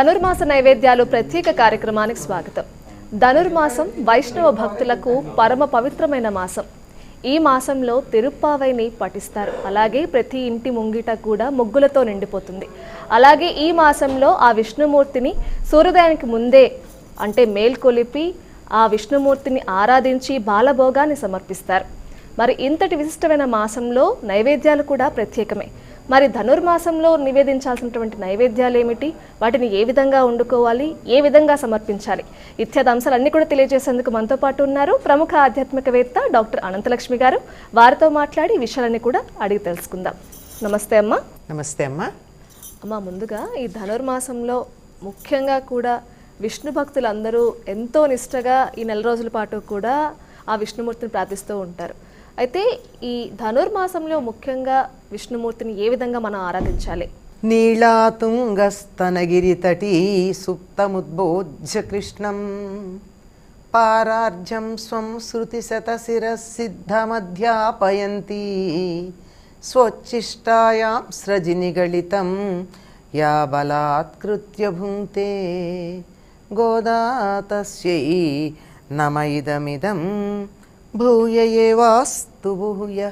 ధనుర్మాస నైవేద్యాలు ప్రత్యేక కార్యక్రమానికి స్వాగతం. ధనుర్మాసం వైష్ణవ భక్తులకు పరమ పవిత్రమైన మాసం. ఈ మాసంలో తిరుప్పావైని పఠిస్తారు. అలాగే ప్రతి ఇంటి ముంగిట కూడా ముగ్గులతో నిండిపోతుంది. అలాగే ఈ మాసంలో ఆ విష్ణుమూర్తిని సూర్యోదయానికి ముందే అంటే మేల్కొలిపి ఆ విష్ణుమూర్తిని ఆరాధించి బాలభోగాన్ని సమర్పిస్తారు. మరి ఇంతటి విశిష్టమైన మాసంలో నైవేద్యాలు కూడా ప్రత్యేకమే. మరి ధనుర్మాసంలో నివేదించాల్సినటువంటి నైవేద్యాలు ఏమిటి? వాటిని ఏ విధంగా వండుకోవాలి? ఏ విధంగా సమర్పించాలి? ఇత్యాది అంశాలన్నీ కూడా తెలియజేసేందుకు మనతో పాటు ఉన్నారు ప్రముఖ ఆధ్యాత్మికవేత్త డాక్టర్ అనంతలక్ష్మి గారు. వారితో మాట్లాడి ఈ విషయాలన్నీ కూడా అడిగి తెలుసుకుందాం. నమస్తే అమ్మా. నమస్తే అమ్మా. అమ్మ ముందుగా ఈ ధనుర్మాసంలో ముఖ్యంగా కూడా విష్ణు భక్తులందరూ ఎంతో నిష్టగా ఈ నెల రోజుల పాటు కూడా ఆ విష్ణుమూర్తిని ప్రార్థిస్తూ ఉంటారు. అయితే ఈ ధనుర్మాసంలో ముఖ్యంగా విష్ణుమూర్తిని ఏ విధంగా మనం ఆరాధించాలి? నీళాతుంగస్తనగిరి తటి సుప్తముద్బోధ్య కృష్ణం పారార్జం స్వం శృతిశతశిరసిద్ధమధ్యాపయంతి. స్వచ్ఛిష్టాయాం స్రజినిగళితం యా బలాత్కృత్య భుంక్తే గోదా తస్యై నమ ఇదమిదం భూయ ఏవాస్తు భూయ.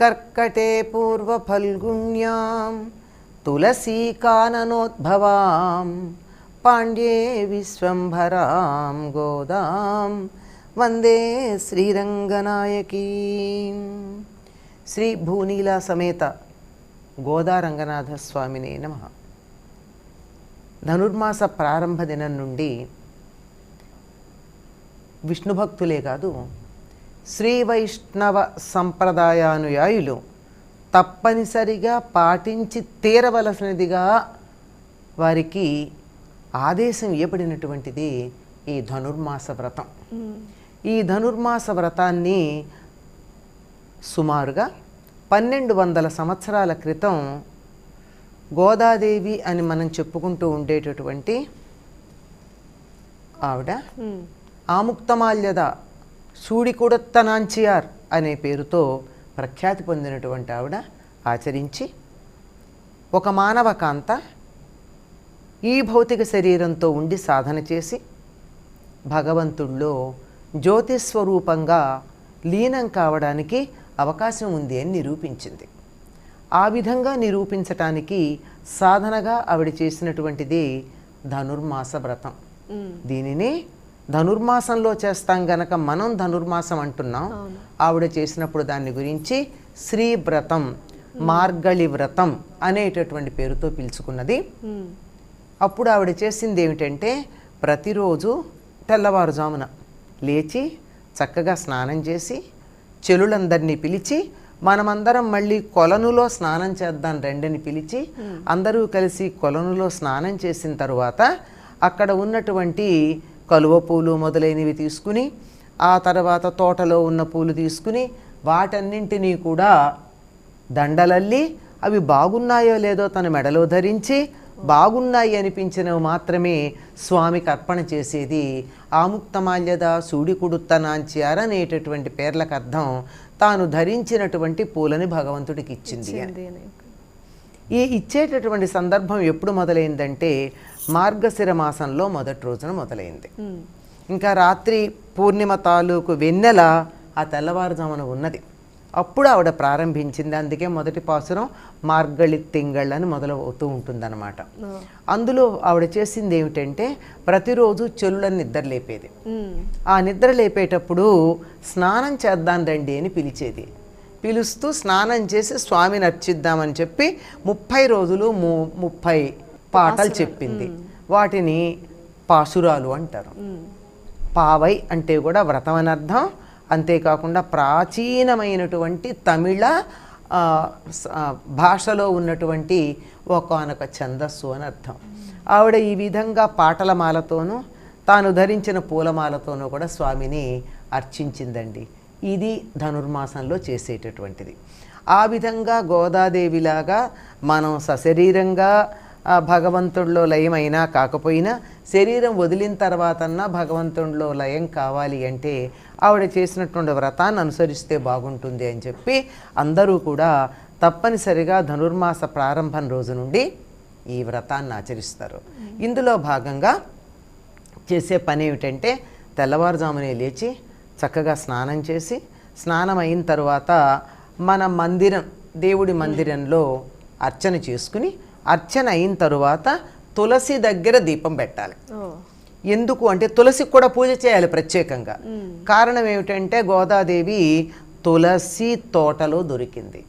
కర్కటే పూర్వఫల్గుణ్యాం తులసీకాననోద్భవాం పాండ్యే విశ్వంభరాం గోదాం వందే శ్రీరంగనాయకీ. శ్రీ భూనీలా సమేత గోదారంగనాథస్వామిని నమ. ధనుర్మాస ప్రారంభ దినం నుండి విష్ణు భక్తులే కాదు శ్రీ వైష్ణవ సంప్రదాయానుయాయులు తప్పనిసరిగా పాటించి తీరవలసినదిగా వారికి ఆదేశం ఇవ్వబడినటువంటిది ఈ ధనుర్మాస వ్రతం. ఈ ధనుర్మాస వ్రతాన్ని సుమారుగా పన్నెండు వందల సంవత్సరాల క్రితం గోదాదేవి అని మనం చెప్పుకుంటూ ఉండేటటువంటి ఆవిడ ఆముక్తమాల్యద సూడికుడత్తనాంచియార్ అనే పేరుతో ప్రఖ్యాతి పొందినటువంటి ఆవిడ ఆచరించి ఒక మానవ కాంత ఈ భౌతిక శరీరంతో ఉండి సాధన చేసి భగవంతుల్లో జ్యోతిస్వరూపంగా లీనం కావడానికి అవకాశం ఉంది అని నిరూపించింది. ఆ విధంగా నిరూపించటానికి సాధనగా ఆవిడ చేసినటువంటిది ధనుర్మాస వ్రతం. దీనిని ధనుర్మాసంలో చేస్తాం గనక మనం ధనుర్మాసం అంటున్నాం. ఆవిడ చేసినప్పుడు దాని గురించి శ్రీ వ్రతం మార్గళి వ్రతం అనేటటువంటి పేరుతో పిలుచుకున్నది. అప్పుడు ఆవిడ చేసింది ఏమిటంటే ప్రతిరోజు తెల్లవారుజామున లేచి చక్కగా స్నానం చేసి చెలులందరినీ పిలిచి మనమందరం మళ్ళీ కొలనులో స్నానం చేద్దాం రెండని పిలిచి అందరూ కలిసి కొలనులో స్నానం చేసిన తరువాత అక్కడ ఉన్నటువంటి కలువ పూలు మొదలైనవి తీసుకుని ఆ తర్వాత తోటలో ఉన్న పూలు తీసుకుని వాటన్నింటినీ కూడా దండలల్లి అవి బాగున్నాయో లేదో తన మెడలో ధరించి బాగున్నాయి అనిపించినవి మాత్రమే స్వామికి అర్పణ చేసేది. ఆముక్తమాల్యద సూడికుడుత్తనాంచార్ అనేటటువంటి పేర్లకు అర్థం తాను ధరించినటువంటి పూలని భగవంతుడికి ఇచ్చింది ఈ ఇచ్చేటటువంటి సందర్భం ఎప్పుడు మొదలైందంటే మార్గశిర మాసంలో మొదటి రోజున మొదలైంది. ఇంకా రాత్రి పూర్ణిమ తాలూకు వెన్నెల ఆ తెల్లవారుజామున ఉన్నది. అప్పుడు ఆవిడ ప్రారంభించింది. అందుకే మొదటి పాసురం మార్గళి తింగళ్ అని మొదలవుతూ ఉంటుందన్నమాట. అందులో ఆవిడ చేసింది ఏమిటంటే ప్రతిరోజు చెల్లులను నిద్ర లేపేది. ఆ నిద్ర లేపేటప్పుడు స్నానం చేద్దాం రండి అని పిలిచేది. పిలుస్తూ స్నానం చేసి స్వామిని అర్చిద్దామని చెప్పి ముప్పై రోజులు ము ముప్పై పాటలు చెప్పింది. వాటిని పాసురాలు అంటారు. పావై అంటే కూడా వ్రతం అని అర్థం. అంతేకాకుండా ప్రాచీనమైనటువంటి తమిళ భాషలో ఉన్నటువంటి ఒకనొక ఛందస్సు అని అర్థం. ఆవిడ ఈ విధంగా పాటల మాలతోనూ తాను ధరించిన పూలమాలతోనూ కూడా స్వామిని అర్చించిందండి. ఇది ధనుర్మాసంలో చేసేటటువంటిది. ఆ విధంగా గోదాదేవిలాగా మనం సశరీరంగా భగవంతుడిలో లయమైనా కాకపోయినా శరీరం వదిలిన తర్వాతన్నా భగవంతుడిలో లయం కావాలి అంటే ఆవిడ చేసినటువంటి వ్రతాన్ని అనుసరిస్తే బాగుంటుంది అని చెప్పి అందరూ కూడా తప్పనిసరిగా ధనుర్మాస ప్రారంభం రోజు నుండి ఈ వ్రతాన్ని ఆచరిస్తారు. ఇందులో భాగంగా చేసే పని ఏమిటంటే తెల్లవారుజామునే లేచి చక్కగా స్నానం చేసి స్నానం అయిన తర్వాత మన మందిరం దేవుడి మందిరంలో అర్చన చేసుకుని అర్చన అయిన తరువాత తులసి దగ్గర దీపం పెట్టాలి. ఎందుకు అంటే తులసికి కూడా పూజ చేయాలి ప్రత్యేకంగా. కారణం ఏమిటంటే గోదాదేవి తులసి తోటలో దొరికింది.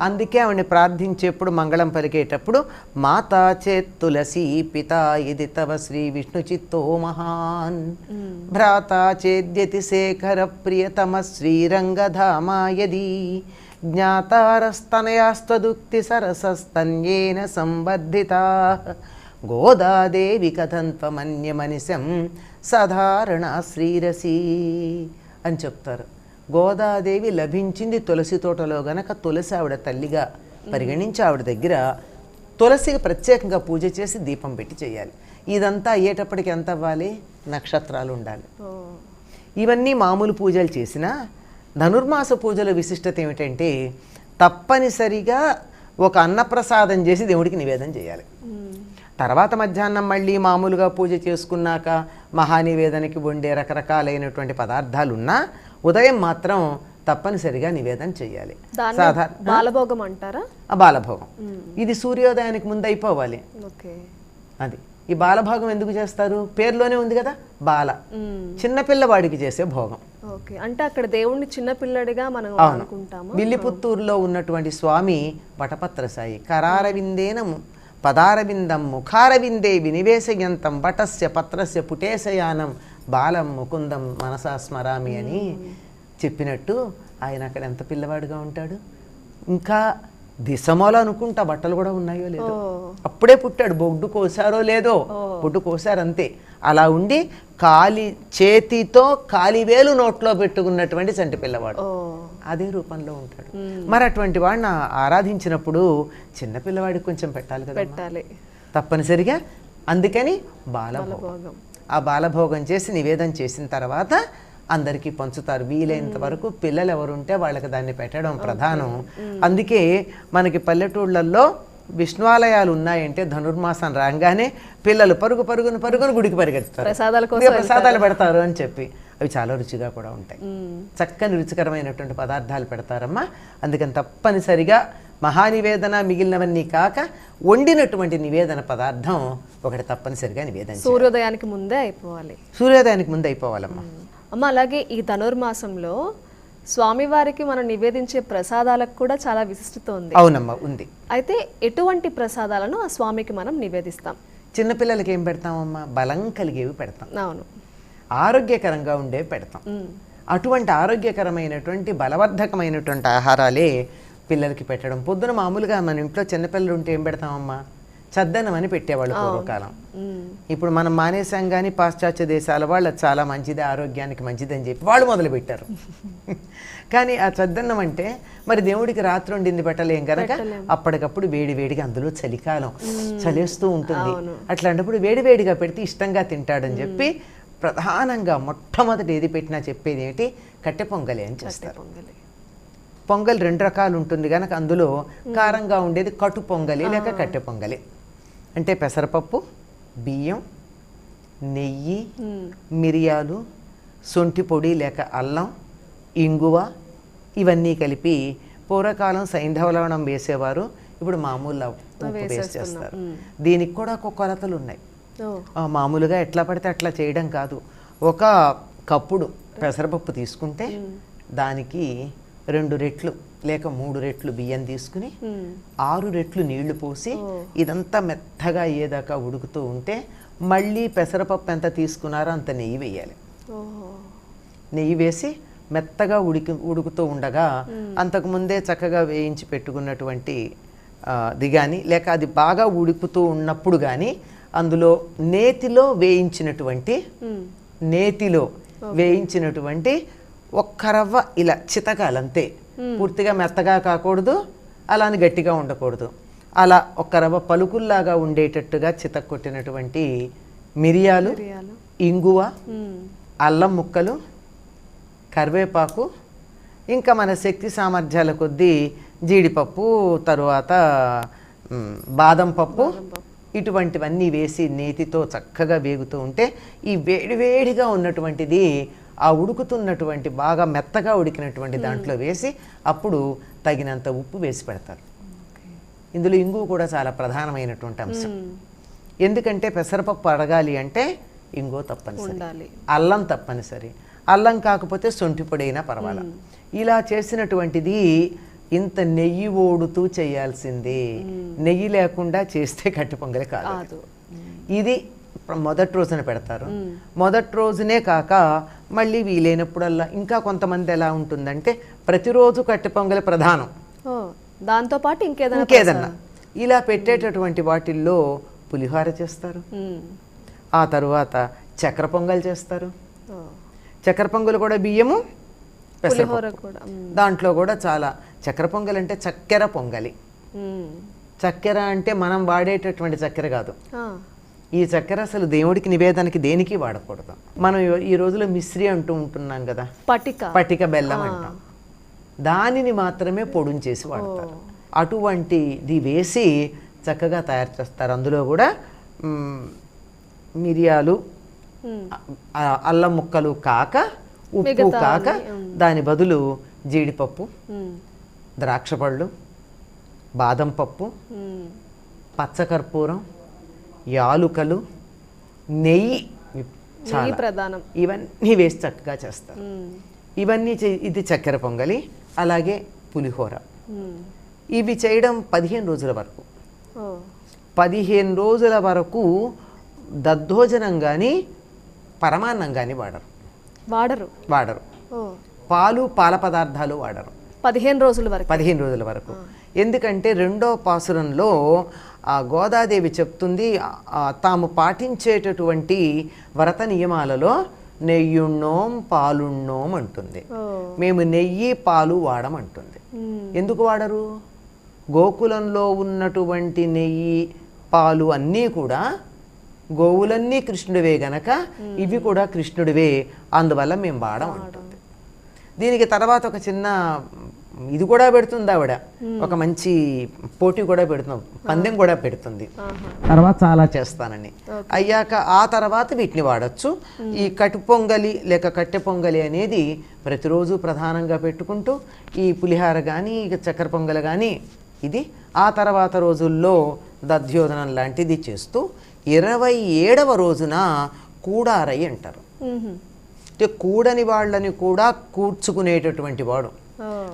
అందుకే ఆవిడని ప్రార్థించేప్పుడు మంగళం పలికేటప్పుడు మాతా చేత్ తులసి పిత ఇది తవ శ్రీ విష్ణు చిత్తో మహాన్. భ్రాత చేద్యతి శేఖర ప్రియతమ శ్రీరంగధామాయది. జ్ఞాతారస్తనయాస్త్వదుక్తి సరసస్తన్యేన సంవర్ధితా. గోదాదేవి కథంత్వమన్యమనిశం సాధారణ శ్రీరసి అని చెప్తారు. గోదాదేవి లభించింది తులసి తోటలో గనక తులసి ఆవిడ తల్లిగా పరిగణించి ఆవిడ దగ్గర తులసికి ప్రత్యేకంగా పూజ చేసి దీపం పెట్టి చేయాలి. ఇదంతా అయ్యేటప్పటికి ఎంత అవ్వాలి నక్షత్రాలు ఉండాలి ఇవన్నీ మామూలు పూజలు చేసినా ధనుర్మాస పూజల విశిష్టత ఏమిటంటే తప్పనిసరిగా ఒక అన్నప్రసాదం చేసి దేవుడికి నివేదన చేయాలి. తర్వాత మధ్యాహ్నం మళ్ళీ మామూలుగా పూజ చేసుకున్నాక మహానివేదనకి వండే రకరకాలైనటువంటి పదార్థాలు ఉన్నా ఉదయం మాత్రం తప్పనిసరిగా నివేదన చేయాలి. సాధారణ బాలభోగం అంటారా? బాలభోగం. ఇది సూర్యోదయానికి ముందు అయిపోవాలి ఓకే. అది. ఈ బాలభోగం ఎందుకు చేస్తారు? పేరులోనే ఉంది కదా బాల. చిన్నపిల్లవాడికి చేసే భోగం. ఓకే అంటే అక్కడ దేవుణ్ణి చిన్న పిల్లడిగా మనం అనుకుంటాము. విల్లిపుత్తూరులో ఉన్నటువంటి స్వామి వటపత్ర సాయి కరారవిందేన పదారవిందం ముఖారవిందే వినివేశయంతం వటస్య పత్రస్య పుటేశయానం బాలం ముకుందం మనసా స్మరామి అని చెప్పినట్టు ఆయన అక్కడ ఎంత పిల్లవాడుగా ఉంటాడు? ఇంకా దిశమోలో అనుకుంటా బట్టలు కూడా ఉన్నాయో లేదో. అప్పుడే పుట్టాడు. బొడ్డు కోసారో లేదో. బొడ్డు కోసారు అంతే అలా ఉండి కాలి చేతితో కాలివేలు నోట్లో పెట్టుకున్నటువంటి చంటి పిల్లవాడు. అదే రూపంలో ఉంటాడు. మరి అటువంటి వాడిని ఆరాధించినప్పుడు చిన్న పిల్లవాడికి కొంచెం పెట్టాలి కదా పెట్టాలి. తప్పనిసరిగా అందుకని బాలభోగం. బాలభోగం. ఆ బాలభోగం చేసి నివేదన చేసిన తర్వాత అందరికీ పంచుతారు. వీలైనంత వరకు పిల్లలు ఎవరుంటే వాళ్ళకి దాన్ని పెట్టడం ప్రధానం. అందుకే మనకి పల్లెటూళ్ళల్లో విష్ణువాలయాలు ఉన్నాయంటే ధనుర్మాసం రాగానే పిల్లలు పరుగు పరుగును పరుగును గుడికి పరిగెడతారు ప్రసాదాల పెడతారు అని చెప్పి. అవి చాలా రుచిగా కూడా ఉంటాయి. చక్కని రుచికరమైనటువంటి పదార్థాలు పెడతారమ్మా. అందుకని తప్పనిసరిగా మహానివేదన మిగిలినవన్నీ కాక వండినటువంటి నివేదన పదార్థం ఒకటి తప్పనిసరిగా నివేదన. సూర్యోదయానికి ముందే అయిపోవాలి. సూర్యోదయానికి ముందు అయిపోవాలమ్మా. అమ్మ అలాగే ఈ ధనుర్మాసంలో స్వామివారికి మనం నివేదించే ప్రసాదాలకు కూడా చాలా విశిష్టత ఉంది. అవునమ్మా ఉంది. అయితే ఎటువంటి ప్రసాదాలను ఆ స్వామికి మనం నివేదిస్తాం? చిన్నపిల్లలకి ఏం పెడతామమ్మా? బలం కలిగేవి పెడతాం. అవును. ఆరోగ్యకరంగా ఉండేవి పెడతాం. అటువంటి ఆరోగ్యకరమైనటువంటి బలవర్ధకమైనటువంటి ఆహారాలే పిల్లలకి పెట్టడం. పొద్దున మామూలుగా మన ఇంట్లో చిన్నపిల్లలు ఉంటే ఏం పెడతామమ్మా? చద్దన్నం అని పెట్టేవాళ్ళు పూర్వకాలం. ఇప్పుడు మనం మానేసాం కానీ పాశ్చాత్య దేశాల వాళ్ళు చాలా మంచిది ఆరోగ్యానికి మంచిది అని చెప్పి వాళ్ళు మొదలుపెట్టారు. కానీ ఆ చద్దన్నం అంటే మరి దేవుడికి రాత్రి వండింది పెట్టలేం కనుక అప్పటికప్పుడు వేడి వేడిగా అందులో చలికాలం చలేస్తూ ఉంటుంది. అట్లాంటప్పుడు వేడి వేడిగా పెడితే ఇష్టంగా తింటాడని చెప్పి ప్రధానంగా మొట్టమొదటి ఏది పెట్టినా చెప్పేది ఏంటి కట్టె పొంగలి అని చేస్తారు. పొంగలి. పొంగల్ రెండు రకాలు ఉంటుంది కనుక అందులో కారంగా ఉండేది కటు పొంగలి లేక కట్టె పొంగలి. అంటే పెసరపప్పు బియ్యం నెయ్యి మ్మ్. మిరియాలు సొంటి పొడి లేక అల్లం ఇంగువ ఇవన్నీ కలిపి పూర్వకాలం సైంధవ లవణం వేసేవారు. ఇప్పుడు మామూలు ఉప్పు వేస్ట్ చేస్తారు. దీనికి కూడా ఒక కొలతలు ఉన్నాయి. మామూలుగా ఎట్లా పడితే అట్లా చేయడం కాదు. ఒక కప్పుడు పెసరపప్పు తీసుకుంటే దానికి రెండు రెట్లు లేక మూడు రెట్లు బియ్యం తీసుకుని. ఆరు రెట్లు నీళ్ళు పోసి ఇదంతా మెత్తగా అయ్యేదాకా ఉడుకుతూ ఉంటే మళ్ళీ పెసరపప్పు ఎంత తీసుకున్నారో అంత నెయ్యి వేయాలి. నెయ్యి వేసి మెత్తగా ఉడికి ఉడుకుతూ ఉండగా అంతకుముందే చక్కగా వేయించి పెట్టుకున్నటువంటి ది కానీ లేక అది బాగా ఉడుకుతూ ఉన్నప్పుడు కానీ అందులో నేతిలో వేయించినటువంటి. నేతిలో వేయించినటువంటి ఒక్క రవ్వ ఇలా చితకాలంతే. పూర్తిగా మెత్తగా కాకూడదు అలా అని గట్టిగా ఉండకూడదు. అలా ఒక్క రవ్వ పలుకుల్లాగా ఉండేటట్టుగా చితక్కొట్టినటువంటి మిరియాలు మిరియాలు. ఇంగువ. అల్లం ముక్కలు కరివేపాకు ఇంకా మన శక్తి సామర్థ్యాల కొద్దీ జీడిపప్పు తరువాత బాదం పప్పు ఇటువంటివన్నీ వేసి నేతితో చక్కగా వేగుతూ ఉంటే ఈ వేడివేడిగా ఉన్నటువంటిది ఆ ఉడుకుతున్నటువంటి బాగా మెత్తగా ఉడికినటువంటి దాంట్లో వేసి అప్పుడు తగినంత ఉప్పు వేసి పెడతారు. ఇందులో ఇంగు కూడా చాలా ప్రధానమైనటువంటి అంశం. ఎందుకంటే పెసరపప్పు అడగాలి అంటే ఇంగో తప్పనిసరి. అల్లం తప్పనిసరి. అల్లం కాకపోతే సొంఠి పొడి అయినా పర్వాలా ఇలా చేసినటువంటిది ఇంత నెయ్యి ఓడుతూ చేయాల్సిందే. నెయ్యి లేకుండా చేస్తే కట్టి పొంగలి కాదు. ఇది మొదటి రోజున పెడతారు మొదటి రోజునే కాక మళ్ళీ వీలైనప్పుడల్లా ఇంకా కొంతమంది ఎలా ఉంటుందంటే ప్రతిరోజు కట్టి పొంగలి ప్రధానం దాంతో పాటు ఇంకేదైనా ఇంకేదన్నా ఇలా పెట్టేటటువంటి వాటిల్లో పులిహోర చేస్తారు. ఆ తరువాత చక్కెర పొంగల్ చేస్తారు ఓ. చక్కెర పొంగల్ కూడా బియ్యము. దాంట్లో కూడా చాలా చక్కెర పొంగల్ అంటే చక్కెర పొంగలి. చక్కెర అంటే మనం వాడేటటువంటి చక్కెర కాదు. ఈ చక్కెర అసలు దేవుడికి నివేదనకి దేనికి వాడకూడదు. మనం ఈ- రోజులో మిశ్రి అంటూ ఉంటున్నాం కదా. పటిక. పటిక బెల్లం అంటాం. దానిని మాత్రమే పొడుం చేసి వాడతారు. అటువంటిది వేసి చక్కగా తయారు చేస్తారు. అందులో కూడా మిరియాలు అల్లం ముక్కలు కాక ఉప్పు కాక దాని బదులు జీడిపప్పు. ద్రాక్ష పళ్ళు బాదం పప్పు. పచ్చకర్పూరం యాలుకలు నెయ్యి చాలా. ప్రధానం. ఇవన్నీ వేసి చక్కగా చేస్తారు. ఇవన్నీ ఇది చక్కెర పొంగలి అలాగే పులిహోర. ఇవి చేయడం పదిహేను రోజుల వరకు. పదిహేను రోజుల వరకు దద్దోజనం కానీ పరమాన్నం కానీ వాడరు. వాడరు? వాడరు. పాలు పాల పదార్థాలు వాడరు. పదిహేను రోజుల వరకు. పదిహేను రోజుల వరకు. ఎందుకంటే రెండో పాసురంలో ఆ గోదాదేవి చెప్తుంది తాము పాటించేటటువంటి వ్రత నియమాలలో నెయ్యున్నోం పాలున్నోం అంటుంది. మేము నెయ్యి పాలు వాడమంటుంది. ఎందుకు వాడరు? గోకులంలో ఉన్నటువంటి నెయ్యి పాలు అన్నీ కూడా గోవులన్నీ కృష్ణుడివే గనక ఇవి కూడా కృష్ణుడివే అందువల్ల మేము వాడం. అంటుంది. దీనికి తర్వాత ఒక చిన్న ఇది కూడా పెడుతుంది ఆవిడ. ఒక మంచి పోటీ కూడా పెడుతున్నాం పందెం కూడా పెడుతుంది. తర్వాత చాలా చేస్తానని. అయ్యాక ఆ తర్వాత వీటిని వాడచ్చు. ఈ కట్టు పొంగలి లేక కట్టె పొంగలి అనేది ప్రతిరోజు ప్రధానంగా పెట్టుకుంటూ ఈ పులిహార కానీ ఇక చక్కెర పొంగలి కానీ ఇది ఆ తర్వాత రోజుల్లో దధ్యోదనం లాంటిది చేస్తూ ఇరవై ఏడవ రోజున కూడారై అంటారు. అంటే కూడని వాళ్ళని కూడా కూర్చుకునేటటువంటి వాడు.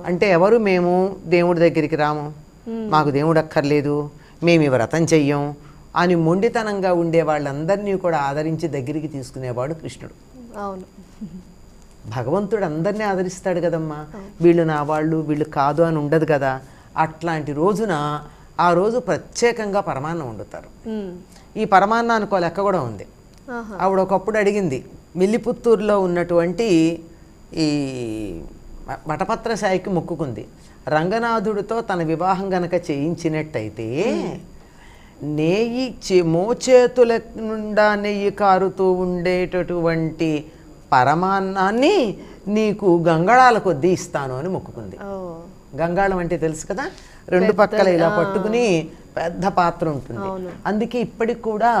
అంటే ఎవరు మేము? దేవుడి దగ్గరికి రాము. మాకు దేవుడు అక్కర్లేదు. మేము వ్రతం చెయ్యం అని మొండితనంగా ఉండే వాళ్ళందరినీ కూడా ఆదరించి దగ్గరికి తీసుకునేవాడు కృష్ణుడు. అవును. భగవంతుడు అందరినీ ఆదరిస్తాడు కదమ్మా. వీళ్ళు నా వాళ్ళు వీళ్ళు కాదు అని ఉండదు కదా. అట్లాంటి రోజున ఆ రోజు ప్రత్యేకంగా పరమాన్నం వండుతారు. ఈ పరమాన్నానికి లెక్క కూడా ఉంది. ఆవిడ ఒకప్పుడు అడిగింది మిల్లిపుత్తూరులో ఉన్నటువంటి ఈ వ- వటపత్ర సాయికి మొక్కుకుంది. రంగనాథుడితో తన వివాహం గనక చేయించినట్టయితే నెయ్యి మోచేతుల నుండా నెయ్యి కారుతూ ఉండేటటువంటి పరమాన్నాన్ని నీకు గంగళాల కొద్దీ ఇస్తాను అని మొక్కుకుంది. గంగాళం అంటే తెలుసు కదా? రెండు పక్కల ఇలా పట్టుకుని పెద్ద పాత్ర ఉంటుంది. అందుకే ఇప్పటికి కూడా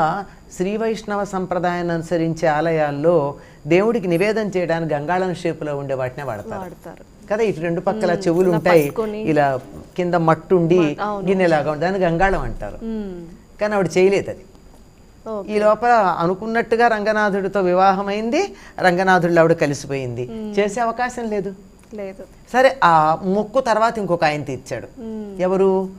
శ్రీ వైష్ణవ సంప్రదాయాన్ని అనుసరించే ఆలయాల్లో దేవుడికి నివేదన చేయడానికి గంగాళం షేపులో ఉండే వాటినే వాడతారు. కదా ఇటు రెండు పక్కల చెవులు ఉంటాయి. ఇలా కింద మట్టుండి గిన్నెలాగా ఉంటుంది దాన్ని గంగాళం అంటారు. కానీ ఆవిడ చేయలేదు అది. ఈ లోపల అనుకున్నట్టుగా రంగనాథుడితో వివాహమైంది రంగనాథుడిలో ఆవిడ కలిసిపోయింది. చేసే అవకాశం లేదు. లేదు. సరే ఆ మొక్కు తర్వాత ఇంకొక ఆయన తీర్చాడు. ఎవరు?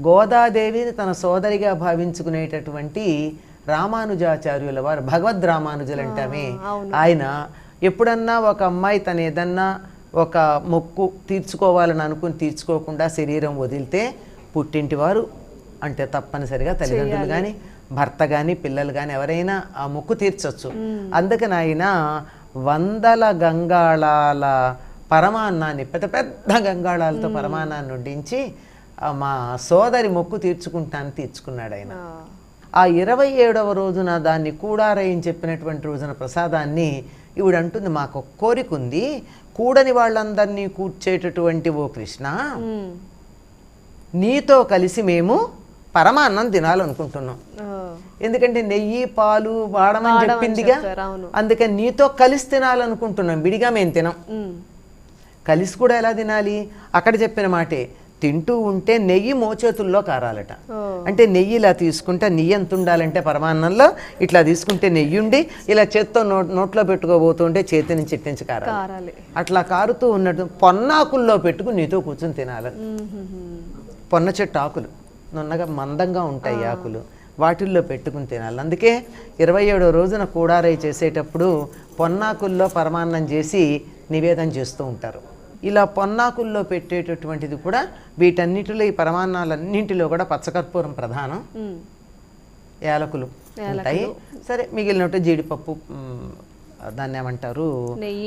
గోదాదేవిని తన సోదరిగా భావించుకునేటటువంటి రామానుజాచార్యుల వారు భగవద్ రామానుజులు అంటామే ఆయన ఎప్పుడన్నా ఒక అమ్మాయి తన ఏదన్నా ఒక మొక్కు తీర్చుకోవాలని అనుకుని తీర్చుకోకుండా శరీరం వదిలితే పుట్టింటి వారు అంటే తప్పనిసరిగా తల్లిదండ్రులు కానీ భర్త కానీ పిల్లలు కానీ ఎవరైనా ఆ మొక్కు తీర్చొచ్చు. అందుకని ఆయన వందల గంగాళాల పరమాన్నాన్ని పెద్ద పెద్ద గంగాళాలతో పరమాన్నాన్ని వడ్డించి మా సోదరి మొక్కు తీర్చుకుంటాను తీర్చుకున్నాడు ఆయన ఆ. ఇరవై ఏడవ రోజున దాన్ని కూడారయ్యని చెప్పినటువంటి రోజున ప్రసాదాన్ని ఈవిడ అంటుంది మాకు కోరిక ఉంది. కూడని వాళ్ళందరినీ కూర్చేటటువంటి ఓ కృష్ణ. నీతో కలిసి మేము పరమాన్నం తినాలనుకుంటున్నాం. ఎందుకంటే నెయ్యి పాలు వాడమని చెప్పిందిగా. అందుకని నీతో కలిసి తినాలనుకుంటున్నాం. విడిగా మేము తినం. కలిసి కూడా ఎలా తినాలి? అక్కడ చెప్పిన మాటే తింటూ ఉంటే నెయ్యి మోచేతుల్లో కారాలట. అంటే నెయ్యి ఇలా తీసుకుంటే నెయ్యి ఎంత ఉండాలంటే పరమాన్నంలో ఇట్లా తీసుకుంటే నెయ్యి ఉండి ఇలా చేత్తో నో నోట్లో పెట్టుకోబోతుంటే చేతి నుంచి చిట్టించి కారాలి. అట్లా కారుతూ ఉన్నట్టు పొన్నాకుల్లో పెట్టుకుని నీతో కూర్చొని తినాలి. ఉమ్, ఉమ్, ఉమ్. పొన్న చెట్టు ఆకులు. నున్నగా మందంగా ఉంటాయి ఆకులు. వాటిల్లో పెట్టుకుని తినాలి. అందుకే ఇరవై ఏడో రోజున కూడారై చేసేటప్పుడు పొన్నాకుల్లో పరమాన్నం చేసి నివేదన చేస్తూ ఉంటారు. ఇలా పొన్నాకుల్లో పెట్టేటటువంటిది కూడా వీటన్నిటిలో ఈ పరమాన్నాలన్నింటిలో కూడా పచ్చకర్పూరం ప్రధానం. యాలకులు ఉంటాయి. సరే మిగిలినట్టు జీడిపప్పు దాన్ని ఏమంటారు?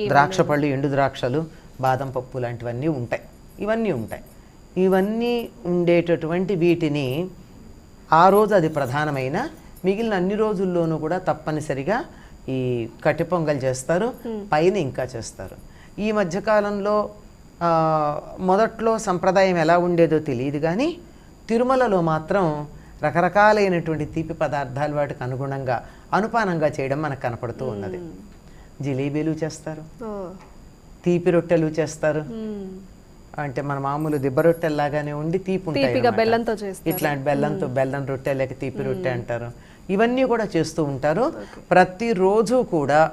ద్రాక్ష పళ్ళు ఎండు ద్రాక్షలు బాదం పప్పు లాంటివన్నీ ఉంటాయి. ఇవన్నీ ఉంటాయి. ఇవన్నీ ఉండేటటువంటి వీటిని ఆ రోజు అది ప్రధానమైన. మిగిలిన అన్ని రోజుల్లోనూ కూడా తప్పనిసరిగా ఈ కట్టె పొంగల్ చేస్తారు. పైన ఇంకా చేస్తారు. ఈ మధ్యకాలంలో మొదట్లో సంప్రదాయం ఎలా ఉండేదో తెలియదు కానీ తిరుమలలో మాత్రం రకరకాలైనటువంటి తీపి పదార్థాలు వాటికి అనుగుణంగా అనుపానంగా చేయడం మనకు కనపడుతూ ఉన్నది. జిలేబీలు చేస్తారు. తీపి రొట్టెలు చేస్తారు. అంటే మన మామూలు దిబ్బ రొట్టెల్లాగానే ఉండి తీపి ఉంటాయి. బెల్లంతో. ఇట్లాంటి బెల్లంతో బెల్లం రొట్టె లేక తీపి రొట్టె అంటారు. ఇవన్నీ కూడా చేస్తూ ఉంటారు. ప్రతిరోజు కూడా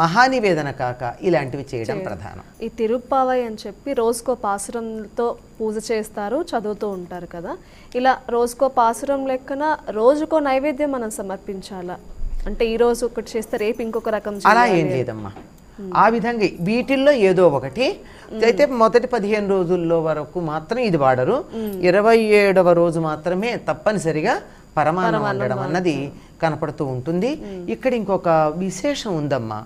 మహానివేదన కాక ఇలాంటివి చేయడం ప్రధానం. ఈ తిరుప్పావై అని చెప్పి రోజుకో పాసురంతో పూజ చేస్తారు చదువుతూ ఉంటారు కదా. ఇలా రోజుకో పాసురం లెక్కన రోజుకో నైవేద్యం మనం సమర్పించాలా? అంటే ఈ రోజు ఒకటి చేస్తే రేపు ఇంకొక రకం అలా. ఏం లేదమ్మా ఆ విధంగా వీటిల్లో ఏదో ఒకటి. అయితే మొదటి పదిహేను రోజుల్లో వరకు మాత్రం ఇది వాడరు. ఇరవై ఏడవ రోజు మాత్రమే తప్పనిసరిగా పరమాన్నం వండడం అన్నది కనపడుతూ ఉంటుంది. ఇక్కడ ఇంకొక విశేషం ఉందమ్మా.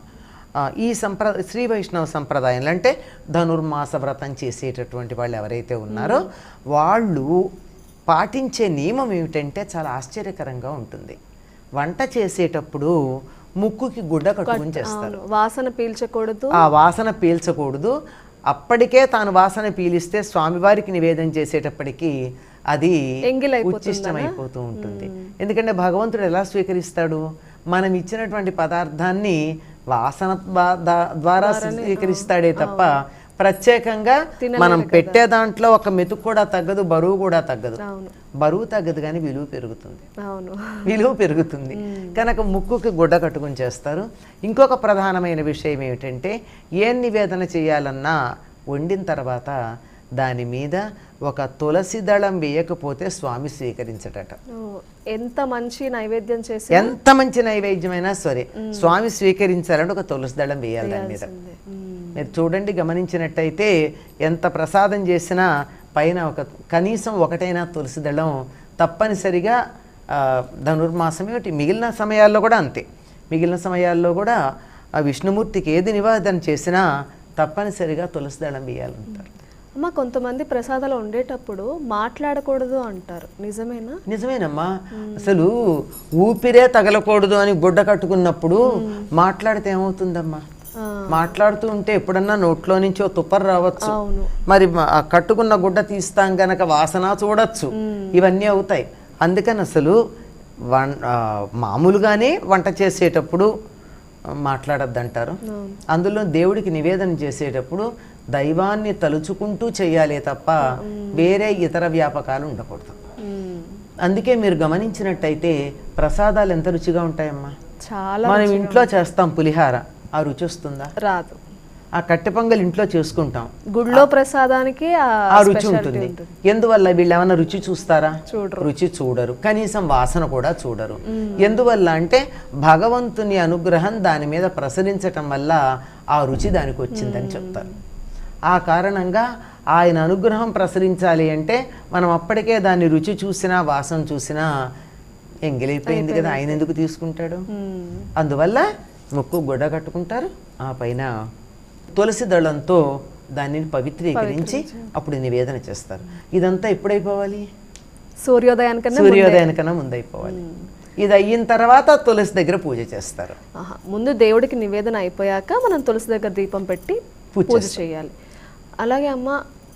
ఈ సంప్ర శ్రీ వైష్ణవ సంప్రదాయంలో అంటే ధనుర్మాస వ్రతం చేసేటటువంటి వాళ్ళు ఎవరైతే ఉన్నారో వాళ్ళు పాటించే నియమం ఏమిటంటే చాలా ఆశ్చర్యకరంగా ఉంటుంది. వంట చేసేటప్పుడు ముక్కుకి గుడ్డ కట్టుకుని చేస్తారు. వాసన పీల్చకూడదు? ఆ వాసన పీల్చకూడదు. అప్పటికే తాను వాసన పీలిస్తే స్వామివారికి నివేదన చేసేటప్పటికి అది ఎంగిలైపోతుందనా? ఉచ్చిష్టమైపోతూ ఉంటుంది. ఎందుకంటే భగవంతుడు ఎలా స్వీకరిస్తాడు? మనం ఇచ్చినటువంటి పదార్థాన్ని వాసన ద్వారా స్వీకరిస్తాడే తప్ప ప్రత్యేకంగా మనం పెట్టే దాంట్లో ఒక మెతుకు కూడా తగ్గదు బరువు కూడా తగ్గదు. బరువు తగ్గదు కానీ విలువ పెరుగుతుంది. అవును. విలువ పెరుగుతుంది. కనుక ముక్కుకి గుడ్డ కట్టుకుని చేస్తారు. ఇంకొక ప్రధానమైన విషయం ఏమిటంటే ఏం నివేదన చేయాలన్నా వండిన తర్వాత దాని మీద ఒక తులసి దళం వేయకపోతే స్వామి స్వీకరించడట ఓ, ఎంత మంచి నైవేద్యం చేసి ఎంత మంచి నైవేద్యమైనా సరే స్వామి స్వీకరించాలంటే ఒక తులసి దళం వేయాలి దాని మీద. మీరు చూడండి గమనించినట్టయితే ఎంత ప్రసాదం చేసినా పైన ఒక కనీసం ఒకటైనా తులసి దళం తప్పనిసరిగా ధనుర్మాసం ఏమిటి మిగిలిన సమయాల్లో కూడా అంతే. మిగిలిన సమయాల్లో కూడా ఆ విష్ణుమూర్తికి ఏది నివేదన చేసినా తప్పనిసరిగా తులసి దళం వేయాలంటారు. అమ్మ కొంతమంది ప్రసాదాలు వండేటప్పుడు మాట్లాడకూడదు అంటారు. నిజమేనా? నిజమేనమ్మా. అసలు ఊపిరే తగలకూడదు అని గుడ్డ కట్టుకున్నప్పుడు మాట్లాడితే ఏమవుతుందమ్మా? మాట్లాడుతూ ఉంటే ఎప్పుడన్నా నోట్లో నుంచి ఓ తుప్పరు రావచ్చు. మరి కట్టుకున్న గుడ్డ తీస్తాం గనక వాసన చూడొచ్చు. ఇవన్నీ అవుతాయి. అందుకని అసలు వన్ మామూలుగానే వంట చేసేటప్పుడు మాట్లాడద్దంటారు. అందులో దేవుడికి నివేదన చేసేటప్పుడు దైవాన్ని తలుచుకుంటూ చేయాలి తప్ప వేరే ఇతర వ్యాపకాలు ఉండకూడదు. అందుకే మీరు గమనించినట్టయితే ప్రసాదాలు ఎంత రుచిగా ఉంటాయమ్మా? చాలా మనం ఇంట్లో చేస్తాం పులిహార. ఆ రుచి వస్తుందా? రాదు. ఆ కట్టె పొంగల్ ఇంట్లో చేసుకుంటాం. గుడిలో ప్రసాదానికి ఆ రుచి ఉంటుంది. ఎందువల్ల వీళ్ళు ఏమైనా రుచి చూస్తారా. రుచి చూడరు. కనీసం వాసన కూడా చూడరు. ఎందువల్ల అంటే భగవంతుని అనుగ్రహం దాని మీద ప్రసరించటం వల్ల ఆ రుచి దానికి వచ్చిందని చెప్తారు. ఆ కారణంగా ఆయన అనుగ్రహం ప్రసరించాలి అంటే మనం అప్పటికే దాన్ని రుచి చూసినా వాసన చూసినా ఎంగిలైపోయింది కదా? ఆయన ఎందుకు తీసుకుంటాడు? అందువల్ల ముక్కు గుడ్డ కట్టుకుంటారు. ఆ పైన తులసి దళంతో దానిని పవిత్రీకరించి అప్పుడు నివేదన చేస్తారు. ఇదంతా ఎప్పుడైపోవాలి? సూర్యోదయానికన్నా సూర్యోదయానికన్నా ముందు అయిపోవాలి ఇది అయిన తర్వాత తులసి దగ్గర పూజ చేస్తారు. ఆహా, ముందు దేవుడికి నివేదన అయిపోయాక మనం తులసి దగ్గర దీపం పెట్టి పూజ చేయాలి. అలాగే అమ్మ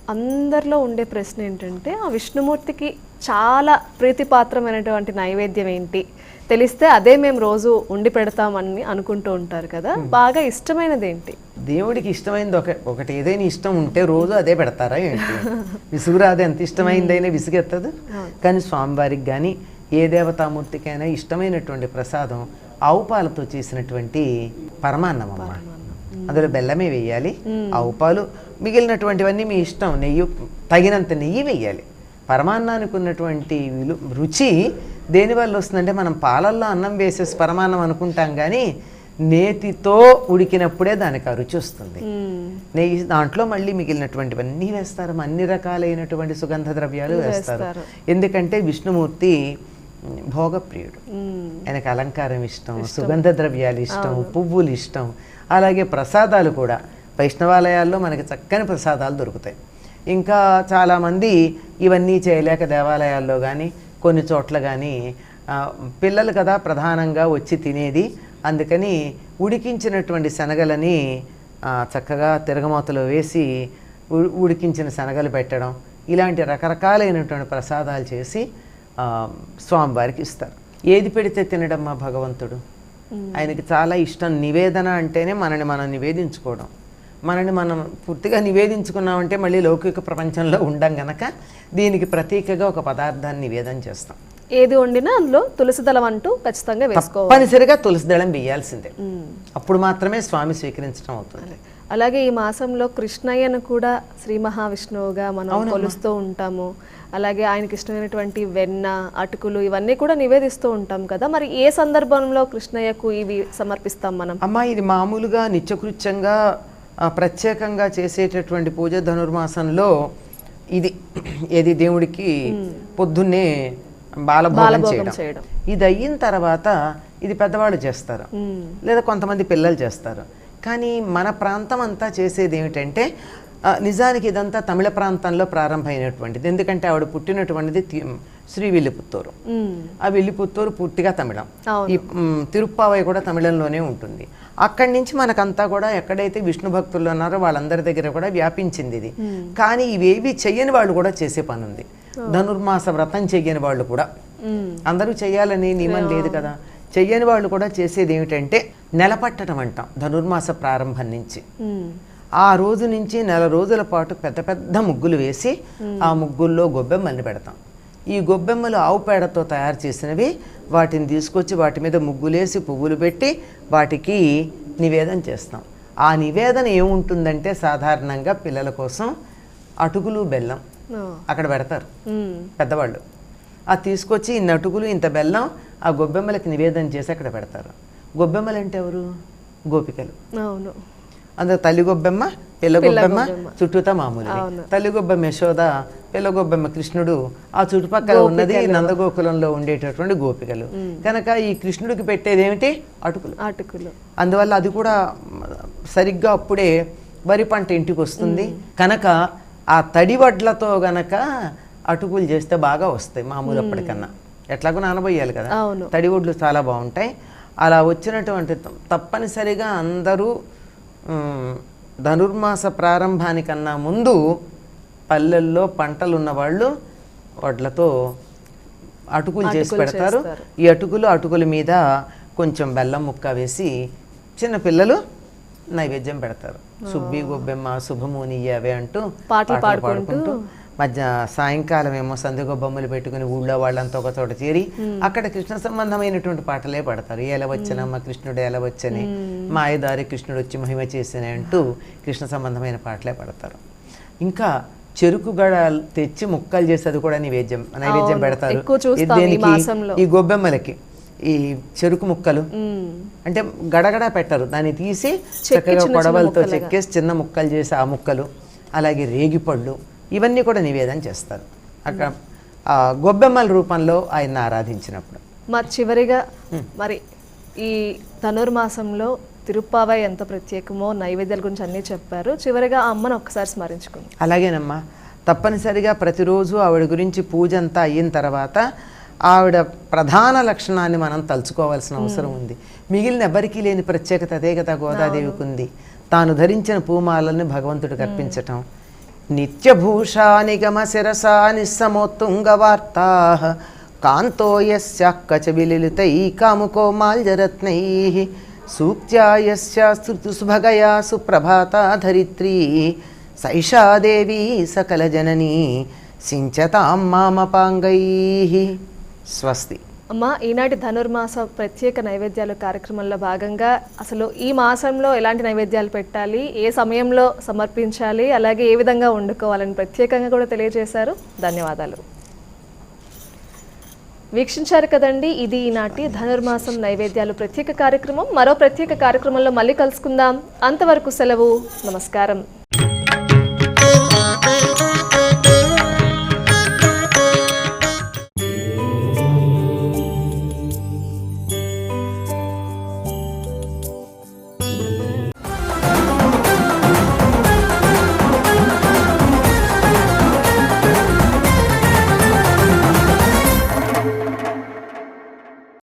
అందరిలో ఉండే ప్రశ్న ఏంటంటే ఆ విష్ణుమూర్తికి చాలా ప్రీతిపాత్రమైనటువంటి నైవేద్యం ఏంటి? తెలిస్తే అదే మేము రోజు ఉండి పెడతామని అనుకుంటూ ఉంటారు కదా బాగా ఇష్టమైనది ఏంటి? దేవుడికి ఇష్టమైంది ఒక ఒకటి ఏదైనా ఇష్టం ఉంటే రోజు అదే పెడతారా ఏంటి? విసుగురాదు ఎంత ఇష్టమైందైనా విసుగెత్తదు. కానీ స్వామివారికి కానీ ఏ దేవతామూర్తికైనా ఇష్టమైనటువంటి ప్రసాదం ఆవు పాలతో చేసినటువంటి పరమాన్నం అమ్మ అందులో బెల్లమే వేయాలి ఆవు పాలు మిగిలినటువంటివన్నీ మీ ఇష్టం నెయ్యి తగినంత నెయ్యి వేయాలి. పరమాన్నానికి ఉన్నటువంటి విలు రుచి దేనివల్ల వస్తుందంటే మనం పాలల్లో అన్నం వేసేసి పరమాన్నం అనుకుంటాం కానీ నేతితో ఉడికినప్పుడే దానికి ఆ రుచి వస్తుంది. నెయ్యి దాంట్లో మళ్ళీ మిగిలినటువంటివన్నీ వేస్తారు. అన్ని రకాలైనటువంటి సుగంధ ద్రవ్యాలు వేస్తారు. ఎందుకంటే విష్ణుమూర్తి భోగప్రియుడు. ఆయనకు అలంకారం ఇష్టం సుగంధ ద్రవ్యాలు ఇష్టం పువ్వులు ఇష్టం. అలాగే ప్రసాదాలు కూడా. వైష్ణవాలయాల్లో మనకి చక్కని ప్రసాదాలు దొరుకుతాయి. ఇంకా చాలామంది ఇవన్నీ చేయలేక దేవాలయాల్లో కానీ కొన్ని చోట్ల కానీ పిల్లలు కదా ప్రధానంగా వచ్చి తినేది. అందుకని ఉడికించినటువంటి శనగలని చక్కగా తిరగమూతలో వేసి ఉ- ఉడికించిన శనగలు పెట్టడం ఇలాంటి రకరకాలైనటువంటి ప్రసాదాలు చేసి స్వామివారికి ఇస్తారు. ఏది పెడితే తినడం మా భగవంతుడు? ఆయనకి చాలా ఇష్టం. నివేదన అంటేనే మనని మనం నివేదించుకోవడం. మనని మనం పూర్తిగా నివేదించుకున్నామంటే మళ్ళీ లౌకిక ప్రపంచంలో ఉండం గనక దీనికి ప్రతీకగా ఒక పదార్థాన్ని నివేదన చేస్తాం. ఏది వండినా అందులో తులసి దళం అంటూ ఖచ్చితంగా వేసుకోవాలి. తప్పనిసరిగా తులసి దళం వేయాల్సిందే. అప్పుడు మాత్రమే స్వామి స్వీకరించడం అవుతుంది. అలాగే ఈ మాసంలో కృష్ణయ్యను కూడా శ్రీ మహావిష్ణువుగా మనం కొలుస్తూ ఉంటాము. అలాగే ఆయనకి ఇష్టమైనటువంటి వెన్న అటుకులు ఇవన్నీ కూడా నివేదిస్తూ ఉంటాం కదా. మరి ఏ సందర్భంలో కృష్ణయ్యకు ఇవి సమర్పిస్తాం మనం? అమ్మ ఇది మామూలుగా నిత్యకృత్యంగా ప్రత్యేకంగా చేసేటటువంటి పూజ ధనుర్మాసంలో ఇది. ఏది దేవుడికి పొద్దున్నే బాలభోగం చేయడం. ఇది అయిన తర్వాత ఇది పెద్దవాళ్ళు చేస్తారు. మ్మ్. లేదా కొంతమంది పిల్లలు చేస్తారు. కానీ మన ప్రాంతం అంతా చేసేది ఏమిటంటే నిజానికి ఇదంతా తమిళ ప్రాంతంలో ప్రారంభమైనటువంటిది. ఎందుకంటే ఆవిడ పుట్టినటువంటిది శ్రీవిల్లిపుత్తూరు మ్మ్. ఆ విల్లిపుత్తూరు పూర్తిగా తమిళం. ఈ తిరుప్పావై కూడా తమిళంలోనే ఉంటుంది. అక్కడి నుంచి మనకంతా కూడా ఎక్కడైతే విష్ణు భక్తులు ఉన్నారో వాళ్ళందరి దగ్గర కూడా వ్యాపించింది ఇది. కానీ ఇవేవి చెయ్యని వాళ్ళు కూడా చేసే పని ఉంది ధనుర్మాస వ్రతం చెయ్యని వాళ్ళు కూడా. అందరూ చెయ్యాలని నియమం లేదు కదా. చెయ్యని వాళ్ళు కూడా చేసేది ఏమిటంటే నెలపట్టడం అంటాం ధనుర్మాస ప్రారంభం నుంచి. ఆ రోజు నుంచి నెల రోజుల పాటు పెద్ద పెద్ద ముగ్గులు వేసి ఆ ముగ్గుల్లో గొబ్బెమ్మల్ని పెడతాం. ఈ గొబ్బెమ్మలు ఆవు పేడతో తయారు చేసినవి వాటిని తీసుకొచ్చి వాటి మీద ముగ్గులేసి పువ్వులు పెట్టి వాటికి నివేదన చేస్తాం. ఆ నివేదన ఏముంటుందంటే సాధారణంగా పిల్లల కోసం అటుకులు బెల్లం. అక్కడ పెడతారు. పెద్దవాళ్ళు. అది తీసుకొచ్చి ఇన్ని అటుకులు ఇంత బెల్లం ఆ గొబ్బెమ్మలకి నివేదన చేసి అక్కడ పెడతారు. గొబ్బెమ్మలు అంటే ఎవరు? గోపికలు. అవును. అందులో తల్లి గొబ్బెమ్మ పిల్ల పిల్ల గొబ్బెమ్మ గొబ్బెమ్మ. చుట్టూతా మామూలు అవును. తల్లి గొబ్బెమ్మ యశోద పిల్ల గొబ్బెమ్మ కృష్ణుడు ఆ చుట్టుపక్కల ఉన్నది నందగోకులంలో ఉండేటటువంటి గోపికలు కనుక ఈ కృష్ణుడికి పెట్టేది ఏమిటి అటుకులు అటుకులు అందువల్ల అది కూడా సరిగ్గా అప్పుడే వరి పంట ఇంటికి వస్తుంది కనుక ఆ తడి వడ్లతో గనక అటుకులు చేస్తే బాగా వస్తాయి మామూలు అప్పటికన్నా ఎట్లాగో నానబోయాలి కదా. తడి వడ్లు చాలా బాగుంటాయి అలా వచ్చినటువంటి తప్పనిసరిగా అందరూ ధనుర్మాస ప్రారంభానికన్నా ముందు పల్లెల్లో పంటలు ఉన్న వాళ్ళు వడ్లతో అటుకులు చేసి పెడతారు. ఈ అటుకులు అటుకుల మీద కొంచెం బెల్లం ముక్క వేసి చిన్న పిల్లలు నైవేద్యం పెడతారు. సుబ్బి గొబ్బెమ్మ శుభముని అవే అంటూ పాటలు పాడుకుంటూ మధ్య సాయంకాలం ఏమో సందుగ బొమ్మలు పెట్టుకుని ఊళ్ళో వాళ్ళంతా ఒక చోట చేరి అక్కడ కృష్ణ సంబంధమైనటువంటి పాటలే పాడతారు ఎలా వచ్చనమ్మ కృష్ణుడు ఎలా వచ్చని మాయదారి కృష్ణుడు వచ్చి మహిమ చేసిన అంటూ కృష్ణ సంబంధమైన పాటలే పాడతారు ఇంకా చెరుకు గడాలు తెచ్చి ముక్కలు చేసి అది కూడా నైవేద్యం నైవేద్యం. పెడతారు దేనికి? ఈ గొబ్బెమ్మలకి ఈ చెరుకు ముక్కలు. అంటే గడగడ పెట్టరు దాన్ని తీసి చెక్కి చక్కగా కొడవలతో. చెక్కేసి చిన్న ముక్కలు చేసి ఆ ముక్కలు అలాగే రేగిపళ్ళు ఇవన్నీ కూడా నివేదన చేస్తారు. అక్కడ గొబ్బెమ్మల రూపంలో ఆయన ఆరాధించినప్పుడు. మరి చివరిగా మరి ఈ ధనుర్మాసంలో తిరుప్పావై ఎంత ప్రత్యేకమో నైవేద్యాల గురించి అన్నీ చెప్పారు. చివరిగా ఆ అమ్మను ఒక్కసారి స్మరించుకుందాం. అలాగేనమ్మా తప్పనిసరిగా ప్రతిరోజు ఆవిడ గురించి పూజ అంతా అయిన తర్వాత ఆవిడ ప్రధాన లక్షణాన్ని మనం తలుచుకోవాల్సిన అవసరం ఉంది. మిగిలిన ఎవరికీ లేని ప్రత్యేకత అదే కదా గోదాదేవికి ఉంది. తాను ధరించిన పూమాలను భగవంతుడికి అర్పించటం నిత్యభూషా నిగమ శిరసా నిస్సమోత్తుంగవార్తా. కాంతో యస్య కచవిలిలితై కాముకో మాల్యరత్నై. సూక్త్యా శ్రుతుసుభగయా సుప్రభాతా ధరిత్రీ. సైషా దేవీ సకల జననీ సించతాం మామపాంగై. స్వస్తి. అమ్మ ఈనాటి ధనుర్మాస ప్రత్యేక నైవేద్యాలు కార్యక్రమంలో భాగంగా అసలు ఈ మాసంలో ఎలాంటి నైవేద్యాలు పెట్టాలి ఏ సమయంలో సమర్పించాలి అలాగే ఏ విధంగా వండుకోవాలని ప్రత్యేకంగా కూడా తెలియజేశారు. ధన్యవాదాలు. వీక్షించారు కదండి ఇది ఈనాటి ధనుర్మాసం నైవేద్యాలు ప్రత్యేక కార్యక్రమం. మరో ప్రత్యేక కార్యక్రమంలో మళ్ళీ కలుసుకుందాం. అంతవరకు సెలవు నమస్కారం.